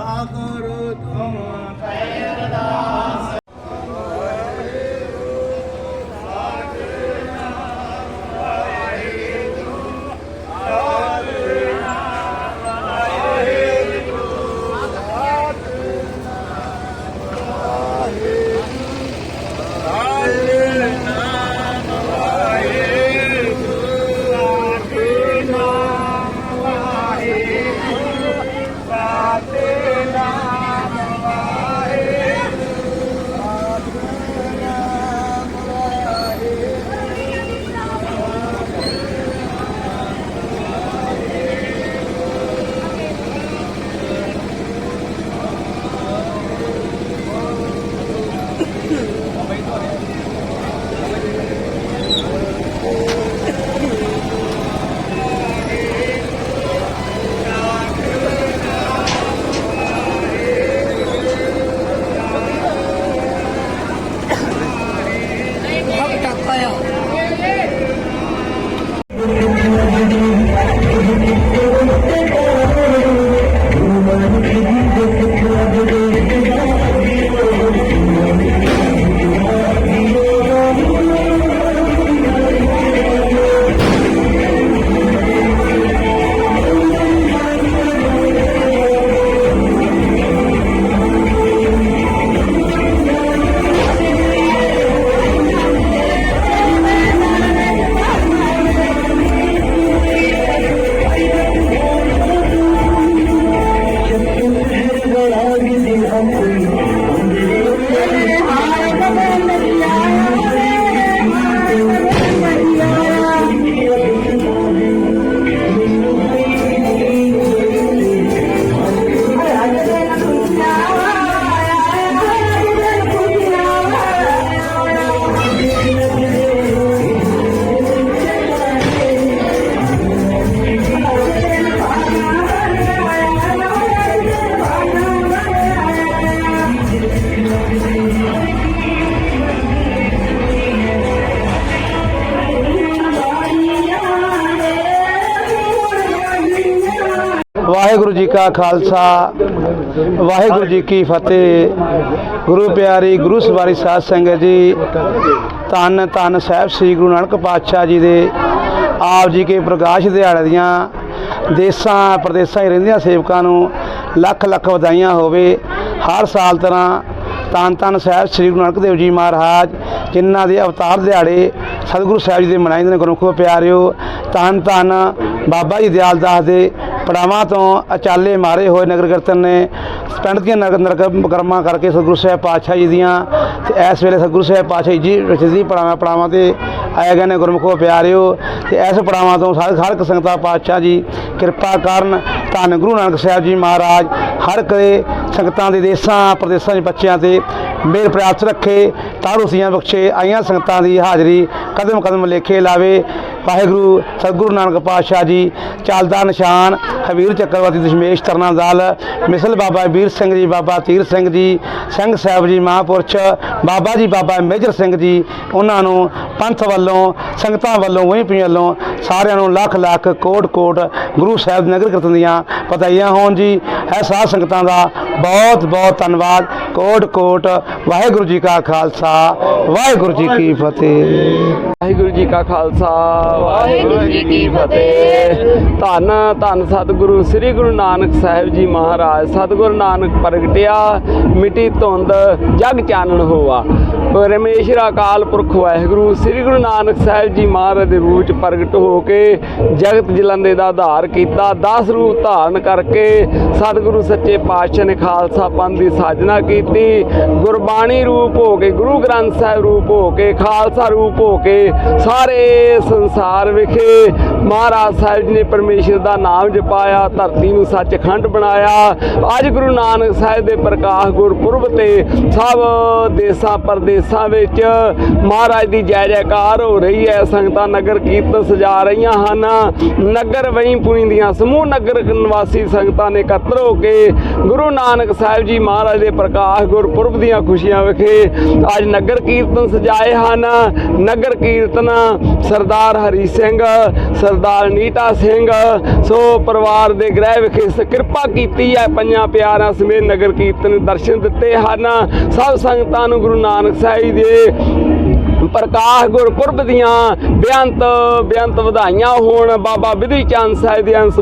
সাগর তোমার ਵਾਹਿਗੁਰੂ ਜੀ ਕਾ ਖਾਲਸਾ, ਵਾਹਿਗੁਰੂ ਜੀ ਕੀ ਫਤਿਹ। ਗੁਰੂ ਪਿਆਰੀ, ਗੁਰੂ ਸਵਾਰੀ ਸਾਧ ਸੰਗਤ ਜੀ, ਧੰਨ ਧੰਨ ਸਾਹਿਬ ਸ੍ਰੀ ਗੁਰੂ ਨਾਨਕ ਪਾਤਸ਼ਾਹ ਜੀ ਦੇ, ਆਪ ਜੀ ਕੇ ਪ੍ਰਕਾਸ਼ ਦਿਹਾੜੇ ਦੀਆਂ ਦੇਸਾਂ, ਪ੍ਰਦੇਸਾਂ 'ਚ ਰਹਿੰਦੀਆਂ ਸੇਵਕਾਂ ਨੂੰ ਲੱਖ ਲੱਖ ਵਧਾਈਆਂ ਹੋਵੇ। ਹਰ ਸਾਲ ਤਰ੍ਹਾਂ ਧੰਨ ਧੰਨ ਸਾਹਿਬ ਸ੍ਰੀ ਗੁਰੂ ਨਾਨਕ ਦੇਵ ਜੀ ਮਹਾਰਾਜ, ਜਿਨ੍ਹਾਂ ਦੇ ਅਵਤਾਰ ਦਿਹਾੜੇ ਸਤਿਗੁਰੂ ਸਾਹਿਬ ਜੀ ਦੇ ਮਨਾਏ ਜਾਂਦੇ ਨੇ ਗੁਰਮੁਖੋ ਪਿਆਰਿਓ, ਧੰਨ ਧੰਨ ਬਾਬਾ ਜੀ ਦਿਆਲ ਦਾਸ ਦੇ ਪੜਾਵਾਂ ਤੋਂ ਅਚਾਲੇ ਮਾਰੇ ਹੋਏ ਨਗਰ ਕੀਰਤਨ ਨੇ ਪਿੰਡ ਦੀਆਂ ਨਗਰ ਨਗਰ ਕਰਮਾਂ ਕਰਕੇ ਸਤਿਗੁਰੂ ਸਾਹਿਬ ਪਾਤਸ਼ਾਹ ਜੀ ਦੀਆਂ ਤੇ ਇਸ ਵੇਲੇ ਸਤਿਗੁਰੂ ਸਾਹਿਬ ਪਾਤਸ਼ਾਹ ਜੀ ਵਿੱਚ ਦੀ ਪੜਾਵਾਂ ਪੜਾਵਾਂ ਤੇ ਆਏ ਗਏ ਨੇ ਗੁਰਮੁਖੋ ਪਿਆਰਿਓ ਤੇ ਇਸ ਪੜਾਵਾਂ ਤੋਂ ਸਾਰੇ ਹਰ ਇੱਕ ਸੰਗਤਾਂ ਪਾਤਸ਼ਾਹ ਜੀ ਕਿਰਪਾ ਕਰਨ ਧੰਨ ਗੁਰੂ ਨਾਨਕ ਸਾਹਿਬ ਜੀ ਮਹਾਰਾਜ ਹਰ ਕਦੇ ਸੰਗਤਾਂ ਦੇ ਦੇਸਾਂ, ਪ੍ਰਦੇਸਾਂ ਦੇ ਬੱਚਿਆਂ ਤੇ ਮੇਰ ਪ੍ਰਾਪਤ ਰੱਖੇ ਤਾਰੂਸੀਆਂ ਬਖਸ਼ੇ, ਆਈਆਂ ਸੰਗਤਾਂ ਦੀ ਹਾਜ਼ਰੀ ਕਦਮ ਕਦਮ ਲੇਖੇ ਲਾਵੇ। ਵਾਹਿਗੁਰੂ, ਸਤਿਗੁਰੂ ਨਾਨਕ ਪਾਤਸ਼ਾਹ ਜੀ, ਚੱਲਦਾ ਨਿਸ਼ਾਨ ਹਵੀਰ ਚੱਕਰਵਰਤੀ ਦਸ਼ਮੇਸ਼ ਤਰਨਾ ਦਲ ਮਿਸਲ ਬਾਬਾ ਵੀਰ ਸਿੰਘ ਜੀ, ਬਾਬਾ ਤੀਰ ਸਿੰਘ ਜੀ, ਸਿੰਘ ਸਾਹਿਬ ਜੀ, ਮਹਾਂਪੁਰਸ਼, ਬਾਬਾ ਜੀ, ਬਾਬਾ ਮੇਜਰ ਸਿੰਘ ਜੀ, ਉਹਨਾਂ ਨੂੰ ਪੰਥ ਵੱਲੋਂ, ਸੰਗਤਾਂ ਵੱਲੋਂ ਵਹੀਂ ਪੀ ਵੱਲੋਂ ਸਾਰਿਆਂ ਨੂੰ ਲੱਖ ਲੱਖ ਕੋਟ ਕੋਟ ਗੁਰੂ ਸਾਹਿਬ ਦੇ ਨਗਰ ਕੀਰਤਨ ਦੀਆਂ ਪਤਾਈਆਂ ਹੋਣ ਜੀ। ਇਹ ਸਾਧ ਸੰਗਤਾਂ ਦਾ ਬਹੁਤ ਬਹੁਤ ਧੰਨਵਾਦ। ਕੋਟ ਕੋਟ ਵਾਹਿਗੁਰੂ ਜੀ ਕਾ ਖਾਲਸਾ, ਵਾਹਿਗੁਰੂ ਜੀ ਕੀ ਫਤਿਹ। ਵਾਹਿਗੁਰੂ ਜੀ ਕਾ ਖਾਲਸਾ, ਵਾਹਿਗੁਰੂ ਜੀ ਕੀ ਫਤਿਹ। ਧੰਨ ਧੰਨ ਸਤਿਗੁਰੂ, ਸ੍ਰੀ ਗੁਰੂ ਨਾਨਕ ਸਾਹਿਬ ਜੀ ਮਹਾਰਾਜ। ਸਤਿਗੁਰੂ ਨਾਨਕ ਪ੍ਰਗਟਿਆ, ਮਿੱਟੀ ਧੁੰਦ, ਜਗ ਚਾਨਣ ਹੋਵਾ ਪਰਮੇਸ਼ਰ ਅਕਾਲ ਪੁਰਖ ਵਾਹਿਗੁਰੂ, ਸ੍ਰੀ ਗੁਰੂ ਨਾਨਕ ਸਾਹਿਬ ਜੀ ਮਹਾਰਾਜ ਦੇ ਰੂਪ ਚ ਪ੍ਰਗਟ ਹੋ ਕੇ ਜਗਤ ਜਲੰਦੇ ਦਾ ਆਧਾਰ ਕੀਤਾ 10 ਰੂਪ ਧਾਰਨ ਕਰਕੇ ਸਤਿਗੁਰੂ ਸੱਚੇ ਪਾਤਸ਼ਾਹ ਨੇ ਖਾਲਸਾ ਪੰਥ ਦੀ ਸਾਜਨਾ ਕੀਤੀ। ਗੁਰਬਾਣੀ ਰੂਪ ਹੋ ਕੇ, ਗੁਰੂ ਗ੍ਰੰਥ ਸਾਹਿਬ ਰੂਪ ਹੋ ਕੇ, ਖਾਲਸਾ ਰੂਪ ਹੋ ਕੇ ਸਾਰੇ ਸੰਸਾਰ ਵਿਖੇ ਮਹਾਰਾਜ ਸਾਹਿਬ ਜੀ ਨੇ ਪਰਮੇਸ਼ਰ ਦਾ ਨਾਮ ਜਪਾਇਆ, ਧਰਤੀ ਨੂੰ ਸੱਚਖੰਡ ਬਣਾਇਆ। ਅੱਜ ਗੁਰੂ ਨਾਨਕ ਸਾਹਿਬ ਦੇ ਪ੍ਰਕਾਸ਼ ਗੁਰਪੁਰਬ ਤੇ ਸਭ ਦੇਸਾਂ ਪਰਦੇਸਾਂ ਵਿੱਚ ਮਹਾਰਾਜ ਦੀ ਜੈ ਜੈਕਾਰ ਹੋ ਰਹੀ ਹੈ। ਸੰਗਤਾਂ ਨਗਰ ਕੀਰਤਨ ਸਜਾ ਰਹੀਆਂ ਹਨ। ਨਗਰ ਵਹੀਂ ਪੁਈਂਦੀਆਂ ਸਮੂਹ ਨਗਰ ਨਿਵਾਸੀ ਸੰਗਤਾਂ ਨੇ ਇਕੱਤਰ ਹੋ ਕੇ ਗੁਰੂ ਨਾਨਕ ਸਾਹਿਬ ਜੀ ਮਹਾਰਾਜ ਦੇ ਪ੍ਰਕਾਸ਼ ਗੁਰਪੁਰਬ ਦੀਆਂ ਖੁਸ਼ੀਆਂ ਵਿਖੇ ਅੱਜ ਨਗਰ ਕੀਰਤਨ ਸਜਾਏ ਹਨ। ਨਗਰ ਕੀਰਤਨ ਸਰਦਾਰ ਹਰੀ ਸਿੰਘ, ਸਰਦਾਰ ਨੀਟਾ ਸਿੰਘ, ਸੋ ਪਰਿਵਾਰ ਦੇ ਗ੍ਰਹਿ ਵਿਖੇ ਕਿਰਪਾ ਕੀਤੀ ਹੈ। ਪੰਜਾਂ ਪਿਆਰਾਂ ਸਮੇਤ ਨਗਰ ਕੀਰਤਨ ਦਰਸ਼ਨ ਦਿੱਤੇ ਹਨ। ਸਭ ਸੰਗਤਾਂ ਨੂੰ ਗੁਰੂ ਨਾਨਕ ਸਾਹਿਬ ਦੇ ਪ੍ਰਕਾਸ਼ ਗੁਰਪੁਰਬ ਦੀਆਂ ਬੇਅੰਤ ਬੇਅੰਤ ਵਧਾਈਆਂ ਹੋਣ। ਬਾਬਾ ਵਿਧੀ ਚੰਦ ਸਾਹਿਬ ਦੇ ਅੰਸ਼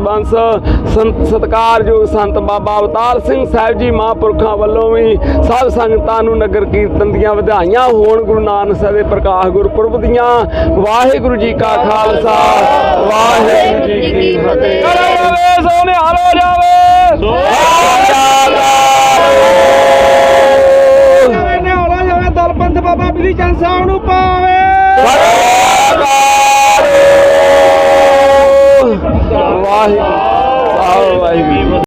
ਸਤਿਕਾਰਯੋਗ ਸੰਤ ਬਾਬਾ ਅਵਤਾਰ ਸਿੰਘ ਸਾਹਿਬ ਜੀ ਮਹਾਂਪੁਰਖਾਂ ਵੱਲੋਂ ਵੀ ਸਭ ਸੰਗਤਾਂ ਨੂੰ ਨਗਰ ਕੀਰਤਨ ਦੀਆਂ ਵਧਾਈਆਂ ਹੋਣ। ਗੁਰੂ ਨਾਨਕ ਸਾਹਿਬ ਦੇ ਪ੍ਰਕਾਸ਼ ਗੁਰਪੁਰਬ ਦੀਆਂ। ਵਾਹਿਗੁਰੂ ਜੀ ਕਾ ਖਾਲਸਾ, ਵਾਹਿਗੁਰੂ ਜੀ ਕੀ ਫਤਿਹ। ਸੋਨੇ ਹਾਲੋ ਜਾਵੇ। ਨਿਹਾਲਾ ਜਾਵੇ। 别让骄傲弄怕。